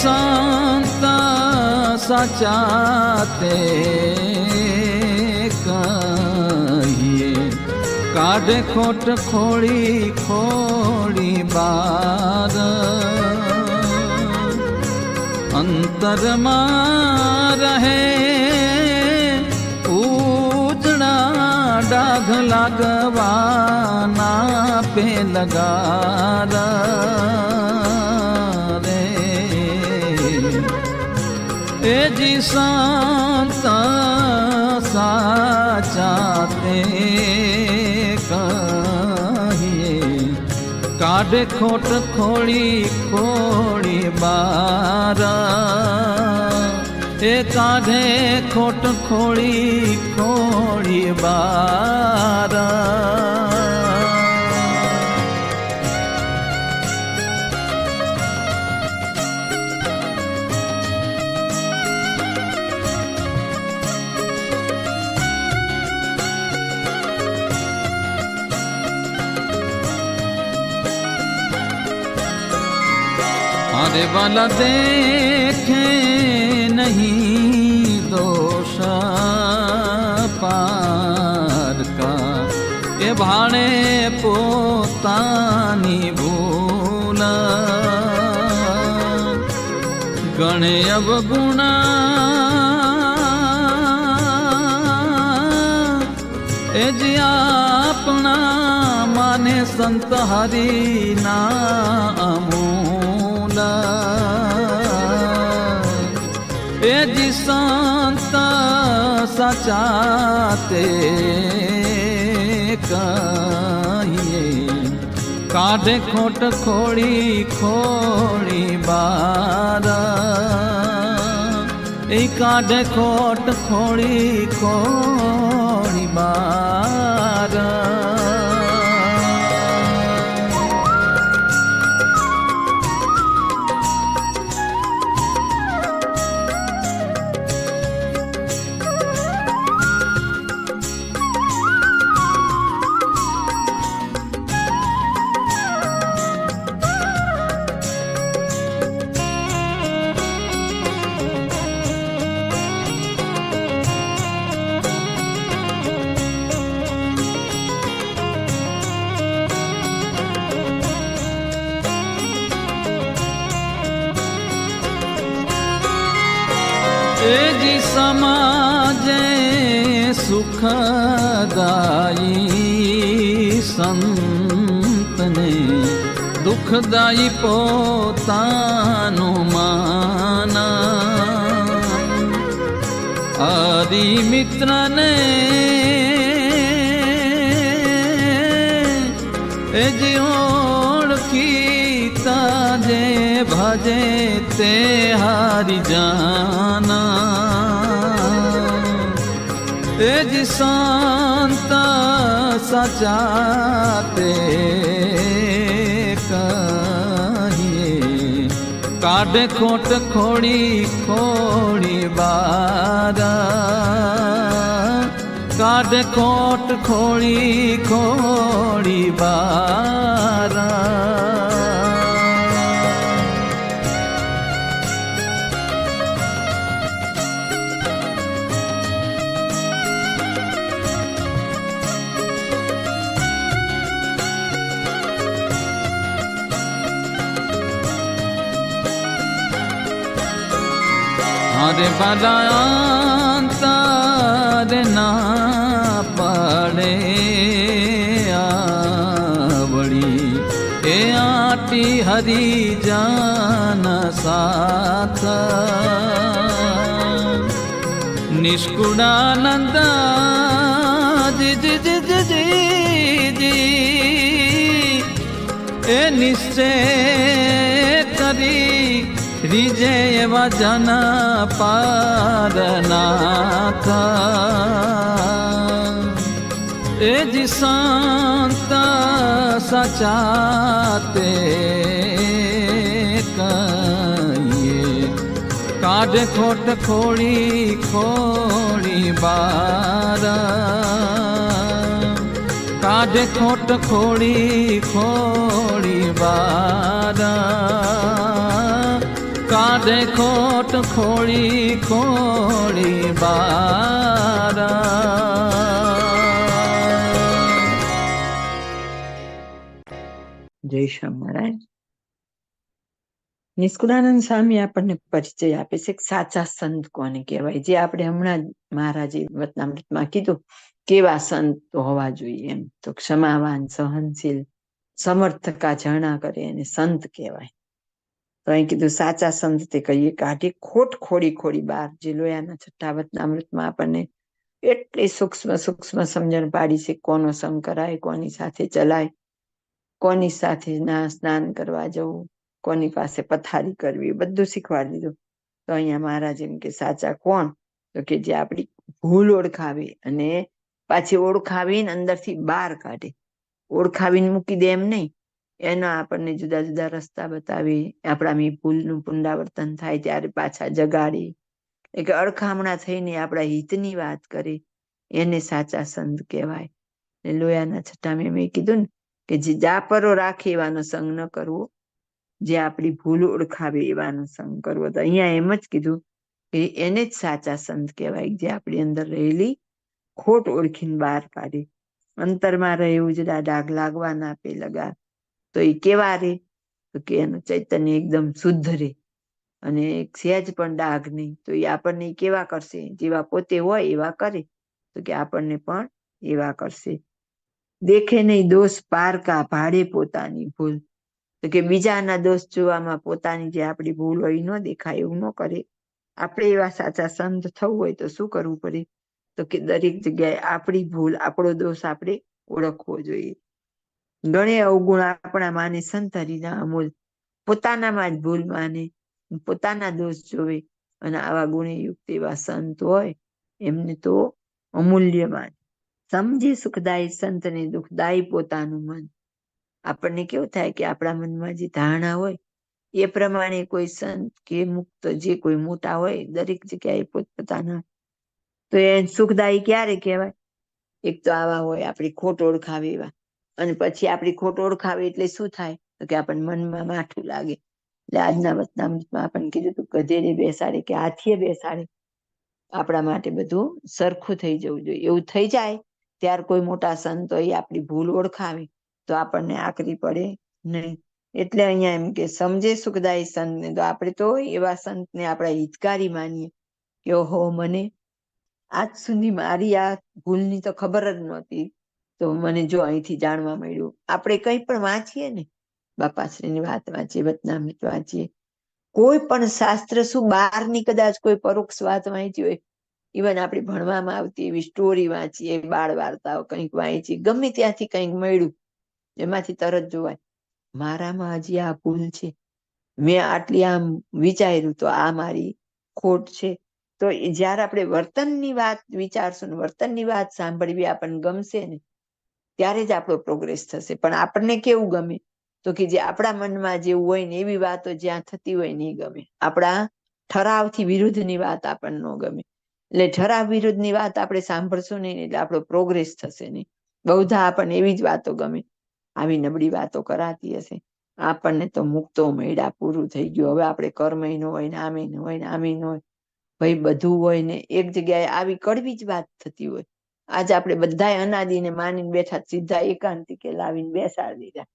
સંત સાચા તે કહીએ, કાઢે ખોટ ખોળી ખોળી બાર અંતરમાં રહે ઉજળા ડાઘ લાગવાના પે લગાર. જી સંત સાચા તે કહીએ કાઢે ખોટ ખોળી ખોળી બાર એ કાઢે ખોટ ખોળી ખોળી બાર अरे वाला देखे नहीं दोष पार का એ ભાણે પોતાની ભૂલ ગણે અવગુણા એ જે આપણા માને સંત હરિના અમૂલ એ જી સંત સાચા તે કહીએ કાઢે ખોટ ખોળી ખોળી બાર એ કાઢે ખોટ ખોળી એજી સમાજે સુખદાયી સંતને દુઃખદાયી પોતાનું માના. આદિ મિત્રને એ જે ઓળખીતા જે ભજે તે હારી જાના એ જ સંત સચા તે કાઢે ખોટ ખોડી ખોડી બાર કાઢે ખોટ ખોળી ખોડી બાર અરે બલાંતર ના પડે આવડી એ આટી હરી જાન સાથ નિષ્કુળાનંદ જી જી જી જી જી જી એ નિશ્ચય કરી રીજે એવા જન પારનાથ એ જ સંત સચા તે કહીએ કાઢ ખોટ ખોળી ખોળી બાર કાઢે ખોટ ખોળી ખોળી બાર કાઢ ખોળી ખોળી બારા. જય મહારાજ. નિષ્કુળાનંદ સ્વામી આપણને પરિચય આપે છે સાચા સંત કોને કહેવાય? જે આપણે હમણાં જ મહારાજે વતનામૃતમાં કીધું, કેવા સંત હોવા જોઈએ એમ. તો ક્ષમાવાન, સહનશીલ, સમર્થકા જણા કરે એને સંત કહેવાય. તો અહીં કીધું, સાચા સંત તે કહીએ કાઢી ખોટ ખોડી ખોડી બાર જે લોયાના છઠ્ઠાવતના અમૃતમાં આપણને એટલી સૂક્ષ્મ સૂક્ષ્મ સમજણ પાડી છે, કોનો સંગ કરાય, કોની સાથે ચલાય, કોની સાથે ના સ્નાન કરવા જવું, કોની પાસે પથારી કરવી, બધું શીખવાડી દીધું. તો અહીંયા મહારાજ એમ કે, સાચા કોણ? તો કે, જે આપણી ભૂલ ઓળખાવી અને પાછી ઓળખાવીને અંદરથી બહાર કાઢે. ઓળખાવીને મૂકી દે એમ નહીં. એના આપણને જુદા જુદા રસ્તા બતાવી આપણામાં ભૂલનું પુનરાવર્તન થાય ત્યારે પાછા જગાડી. એટલે કે અડખામણા થઈને આપણા હિતની વાત કરે, એને સાચા સંત કહેવાય. ને લોયાના છઠ્ઠા મેં કીધું ને કે જે જાપરો રાખે એવાનો સંગ ન કરવો, જે આપણી ભૂલ ઓળખાવે એવાનો સંગ કરવો. તો અહીંયા એમ જ કીધું કે એને જ સાચા સંત કહેવાય, જે આપણી અંદર રહેલી ખોટ ઓળખીને બહાર કાઢી. અંતરમાં રહેવું જ ડાઘ લાગવા ના આપે લગા તો એ કેવા રે? તો કે એનું ચૈતન્ય એકદમ શુદ્ધ રે. અને સહેજ પણ ડાઘ નહીં. તો એ આપણને કેવા કરશે? જેવા પોતે હોય એવા કરે. તો કે આપણને પણ એવા કરશે. દેખે નહીં દોષ પારકા ભાડે પોતાની ભૂલ. તો કે બીજાના દોષ જોવામાં પોતાની જે આપણી ભૂલ હોય ન દેખાય, એવું ન કરે. આપણે એવા સાચા સંત થવું હોય તો શું કરવું પડે? તો કે દરેક જગ્યાએ આપણી ભૂલ, આપણો દોષ આપણે ઓળખવો જોઈએ. ગણે અવગુણ આપણા માને સંતરીના અમૂલ. પોતાનામાં જ ભૂલ માને, પોતાના દોષ જોવે અને આવા ગુણે યુક્ત એવા સંત હોય, એમને તો અમૂલ્ય માને. સમજી સુખદાયી સંતને દુઃખદાયી પોતાનું મન. આપણને કેવું થાય કે આપણા મનમાં જે ધારણા હોય, એ પ્રમાણે કોઈ સંત કે મુક્ત જે કોઈ મોટા હોય, દરેક જગ્યાએ પોતપોતાના. તો એ સુખદાયી ક્યારે કહેવાય? એક તો આવા હોય, આપણી ખોટ ઓળખાવે એવા. અને પછી આપણી ખોટ ઓળખાવે એટલે શું થાય? તો કે આપણને મનમાં માઠું લાગે. એટલે આજના વતનામૃતમાં આપણને કીધું તું ગધેડે બેસાડે કે હાથીએ બેસાડે. આપણા માટે બધું સરખું થઈ જવું જોઈએ. એવું થઈ જાય, ત્યાર કોઈ મોટા સંતો એ આપણી ભૂલ ઓળખાવે, તો આપણને આકરી પડે નહીં. એટલે અહીંયા એમ કે સમજે સુખદાયી સંતને, તો આપણે તો એવા સંતને આપણા હિતકારી માનીએ કે ઓહો, મને આજ સુધી મારી આ ભૂલની તો ખબર જ નહોતી. તો મને જો અહીંથી જાણવા મળ્યું. આપણે કંઈ પણ વાંચીએ ને, બાપાશ્રીની વાત વાંચીએ વતનામૃત વાંચીએ, કોઈ પણ શાસ્ત્ર શું બહારની કદાચ કોઈ પરોક્ષ વાત વાંચી હોય ઇવન આપણે ભણવામાં આવતી એવી સ્ટોરી વાંચીએ, બાળ વાર્તાઓ કંઈક વાંચી ગમે ત્યાંથી કંઈક મળ્યું, એમાંથી તરત જોવાય. મારામાં હજી આ ભૂલ છે. મેં આટલી આમ વિચાર્યું તો આ મારી ખોટ છે. તો જ્યારે આપણે વર્તનની વાત વિચારશું ને, વર્તનની વાત સાંભળવી આપણને ગમશે ને ત્યારે જ આપણો પ્રોગ્રેસ થશે. પણ આપણને કેવું ગમે? તો કે જે આપણા મનમાં જેવું હોય ને એવી વાતો જ્યાં થતી હોય નહીં ગમે. આપણા ઠરાવથી વિરુદ્ધની વાત આપણને ન ગમે. એટલે ઠરાવ વિરુદ્ધની વાત આપણે સાંભળશું નહીં એટલે આપણો પ્રોગ્રેસ થશે નહીં. બહુધા આપણને એવી જ વાતો ગમે. આવી નબળી વાતો કરાતી હશે. આપણને તો મુક્તો મળ્યા પૂરું થઈ ગયું. હવે આપણે કર્મય ન હોય ને આમે ન હોય ને આમે ન હોય. ભાઈ બધું હોય ને એક જગ્યાએ આવી કડવી જ વાત થતી હોય. આજે આપણે બધા અનાદિને માનીને બેઠા સીધા એકાંતિકે લાવીને બેસાડી દીધા.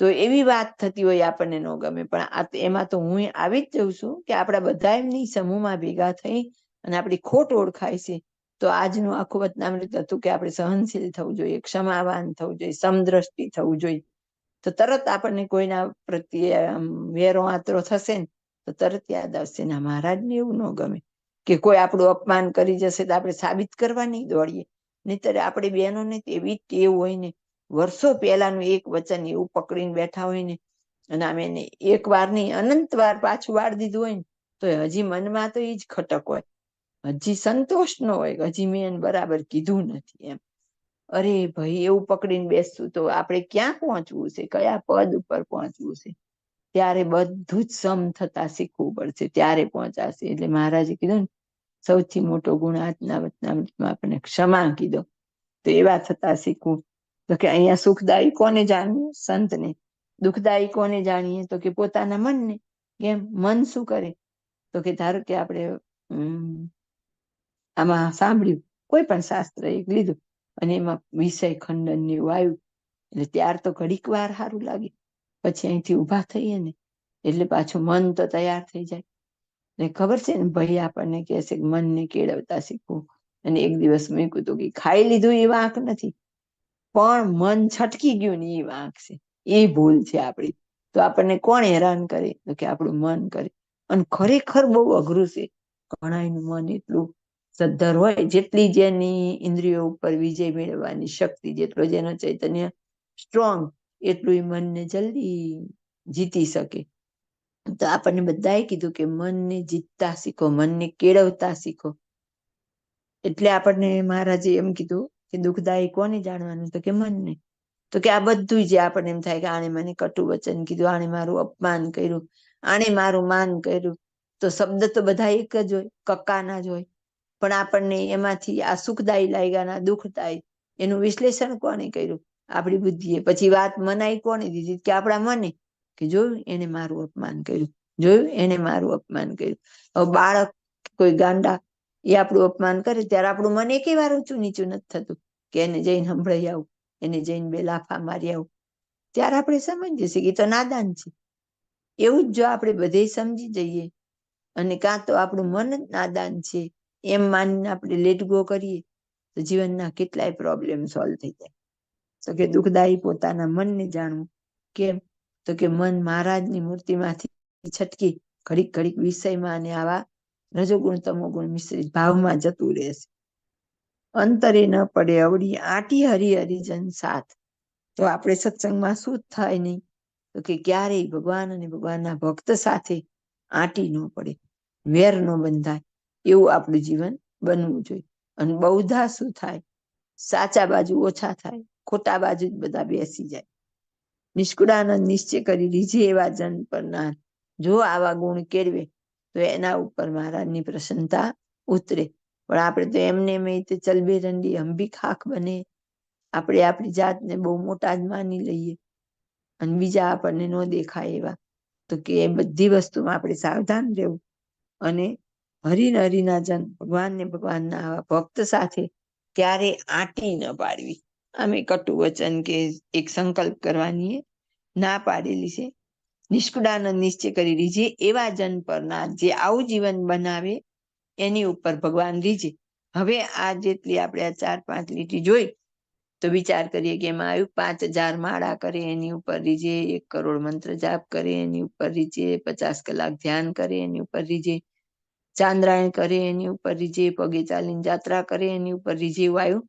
તો એવી વાત થતી હોય આપણને ન ગમે, પણ એમાં તો હું આવી જ જઉં છું કે આપણા બધા એમની સમૂહમાં ભેગા થઈ અને આપણી ખોટ ઓળખાય છે, તો આજનું આખું વતનામૃત હતું કે આપણે સહનશીલ થવું જોઈએ, ક્ષમાવાન થવું જોઈએ, સમદ્રષ્ટિ થવું જોઈએ. તો તરત આપણને કોઈના પ્રત્યે વેરો આતરો થશે ને, તો તરત યાદ આવશે ના મહારાજને એવું ન ગમે. કે કોઈ આપણું અપમાન કરી જશે તો આપણે સાબિત કરવા નહીં દોડીએ. નહીતર આપણે બહેનોને એવી ટેવ હોય ને, વર્ષો પહેલાનું એક વચન એવું પકડીને બેઠા હોય ને, અને આમ એને એક વાર નહીં, અનંત વાર પાછું વાળ દીધું હોય ને, તો હજી મનમાં તો એ જ ખટક હોય. હજી સંતોષ ન હોય હજી મેં એને બરાબર કીધું નથી એમ. અરે ભાઈ, એવું પકડીને બેસતું તો આપણે ક્યાં પહોંચવું છે? કયા પદ ઉપર પહોંચવું છે? ત્યારે બધું જ સમ થતા શીખવું પડશે. ત્યારે પહોંચાશે. એટલે મહારાજે કીધું ને સૌથી મોટો ગુણ આજના વચનામૃતમાં આપણને ક્ષમા કીધો. તો એવા થતા શીખવું. તો કે અહીંયા સુખદાયી કોને જાણીએ સંતને. દુઃખદાયી કોને જાણીએ? તો કે પોતાના મનને. કેમ? મન શું કરે? તો કે ધારો કે આપણે આમાં સાંભળ્યું. કોઈ પણ શાસ્ત્ર એક લીધું. અને એમાં વિષય ખંડન ને એવું આવ્યું. એટલે ત્યાર તો ઘડીક વાર સારું લાગે. પછી અહીંથી ઊભા થઈએ ને. એટલે પાછું મન તો તૈયાર થઈ જાય. ને ખબર છે ને ભાઈ આપણને કહે છે મનને કેળવતા શીખવું અને એક દિવસ મેં કીધું કે ખાઈ લીધું એ વાંક નથી. પણ મન છટકી ગયું ને એ વાંક છે. એ ભૂલ છે આપણી તો આપણને કોણ હેરાન કરે? તો કે આપણું મન કરે. અને ખરેખર બહુ અઘરું છે. ઘણાયનું મન એટલું સદ્ધર હોય, જેટલી જેની ઇન્દ્રિયો ઉપર વિજય મેળવવાની શક્તિ, જેટલો જેનો ચૈતન્ય સ્ટ્રોંગ એટલું એ મનને જલ્દી જીતી શકે. તો આપણને બધાએ કીધું કે મનને જીતતા શીખો, મનને કેળવતા શીખો. એટલે આપણને મહારાજે એમ કીધું કે દુઃખદાયી કોને જાણવાનું? તો કે મનને. તો કે આ બધું જે આપણને એમ થાય કે આણે મને કટુ વચન કીધું, આણે મારું અપમાન કર્યું, આણે મારું માન કર્યું, તો શબ્દ તો બધા એક જ હોય, કક્કાના જ હોય. પણ આપણને એમાંથી આ સુખદાયી લાગ્યાના દુઃખદાયી, એનું વિશ્લેષણ કોને કર્યું? આપણી બુદ્ધિએ. પછી વાત મનાઈ કોને દીધી? કે આપણા મને? કે જોયું એને મારું અપમાન કર્યું જોયું એને મારું અપમાન કર્યું. હવે બાળક કોઈ ગાંડા એ આપણું અપમાન કરે ત્યારે આપણું મન એકે વાર ઊંચું નીચું નથી થતું કે એને જઈને સંભળાઈ આવું, એને જઈને બે લાફા મારી આવું. ત્યારે આપણે સમજીએ છીએ કે તો નાદાન છે. એવું જ જો આપણે બધે સમજી જઈએ અને કાં તો આપણું મન જ નાદાન છે, એમ માનીને આપણે લેટ ગો કરીએ, તો જીવનના કેટલાય પ્રોબ્લેમ સોલ્વ થઈ જાય. તો કે દુઃખદાયી પોતાના મનને જાણવું કેમ તો કે મન મહારાજની મૂર્તિમાંથી છટકી ઘડીક ઘડીક વિષયમાં અને આવા રજોગુણ તમોગુણ મિશ્રિત ભાવમાં જતું રહેશે અંતરે ન પડે અવડી આટી હરી હરિજન સાથ. તો આપણે સત્સંગમાં શું થાય નહીં? તો કે ક્યારેય ભગવાન અને ભગવાનના ભક્ત સાથે આટી ન પડે, વેર ન બંધાય, એવું આપણું જીવન બનવું જોઈએ. અને બહુધા શું થાય? સાચા બાજુ ઓછા થાય, ખોટા બાજુ જ બધા બેસી જાય. નિષ્કુળાનંદ નિશ્ચય કરી લીધી એવા જન પર જો આવા ગુણ કેળવે, તો એના ઉપર મહારાજની પ્રસન્નતા ઉતરે. પણ આપણે તો એમને મેં તે ચલબેરંડી અંબી ખાખ બને. આપણે આપણી જાતને બહુ મોટા જ માની લઈએ. અને બીજા આપણને ન દેખાય એવા. તો કે એ બધી વસ્તુમાં આપણે સાવધાન રહેવું. અને હરિન હરિના જન ભગવાનને ભગવાનના આવા ભક્ત સાથે ક્યારે આંટી ન પાડવી. અમે કટુ વચન કે એક સંકલ્પ કરવાની ના પાડેલી છે. નિષ્કુળાનંદ નિશ્ચય કરી લીજે એવા જન પરના જે આવું જીવન બનાવે, એની ઉપર ભગવાન રીજે હવે આ જેટલી આપણે આ ચાર પાંચ લીટી જોઈ, તો વિચાર કરીએ કે એમાં આવ્યું પાંચ હજાર માળા કરે, એની ઉપર રીજે એક કરોડ મંત્ર જાપ કરે, એની ઉપર રીજે પચાસ કલાક ધ્યાન કરે, એની ઉપર રીજે ચાંદ્રાયણ કરે, એની ઉપર રીજે પગે ચાલીને જાત્રા કરે, એની ઉપર રીજે આવ્યું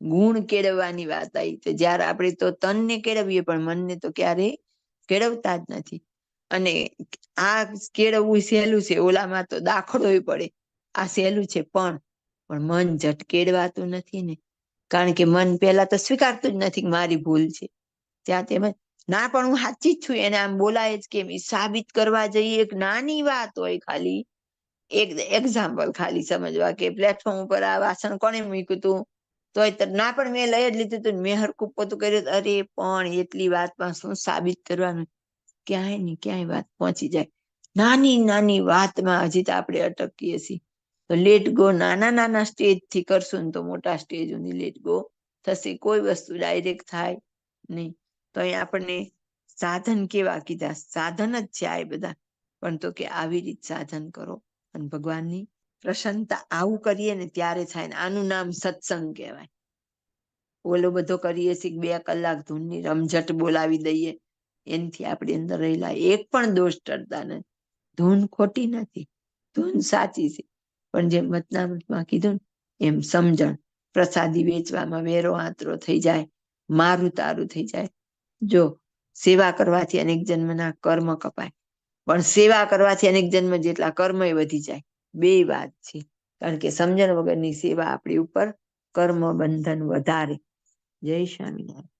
ગુણ કેળવવાની વાત આવી તો જ્યારે આપણે તો તનને કેળવીએ, પણ મનને તો ક્યારેય કેળવતા જ નથી. અને આ કેળવવું સહેલું છે. ઓલામાં તો દાખલોય પડે. આ સહેલું છે પણ પણ મન જટ કેળવાતું નથી ને. કારણ કે મન પેલા તો સ્વીકારતું જ નથી મારી ભૂલ છે. ત્યાં તેમ ના, પણ હું સાચી જ છું. એને આમ બોલાય જ કેમ સાબિત કરવા જઈએ. એક નાની વાત હોય ખાલી. એક એક્ઝામ્પલ ખાલી સમજવા કે પ્લેટફોર્મ ઉપર આ વાસણ કોને મૂક્યું તું? તો ના, પણ મેં લઈ જ લીધું હતું મેં હરખું પોતું કર્યું અરે પણ એટલી વાતમાં શું સાબિત કરવાનું? ક્યાંય ને ક્યાંય વાત પહોંચી જાય. નાની નાની વાતમાં હજી તો આપણે અટકીએ છીએ. તો લેટ ગો નાના નાના સ્ટેજથી કરશું ને તો મોટા સ્ટેજ સુધી લેટ ગો થશે. કોઈ વસ્તુ ડાયરેક્ટ થાય નહીં. તો અહીં આપણને સાધન કેવા કીધા? સાધન જ છે આ બધા. પણ તો કે આવી રીત સાધન કરો. અને ભગવાનની પ્રસન્નતા આવું કરીએ ને ત્યારે થાય ને આનું નામ સત્સંગ કહેવાય. ઓલો બધો કરીએ છીએ બે કલાક ધૂનની રમઝટ બોલાવી દઈએ. એનથી આપણી અંદર રહેલા એક પણ દોષ ટરતા નથી. ધૂન ખોટી નથી. ધૂન સાચી છે. પણ જેમ વતનામૃતમાં કીધું ને એમ સમજણ. પ્રસાદી વેચવામાં વેરો આતરો થઈ જાય. મારું તારું થઈ જાય. જો સેવા કરવાથી અનેક જન્મના કર્મ કપાય. પણ સેવા કરવાથી અનેક જન્મ જેટલા કર્મય વધી જાય. બે વાત છે. કારણ કે સમજણ વગરની સેવા આપણી ઉપર કર્મ બંધન વધારે. જય સ્વામિનારાયણ.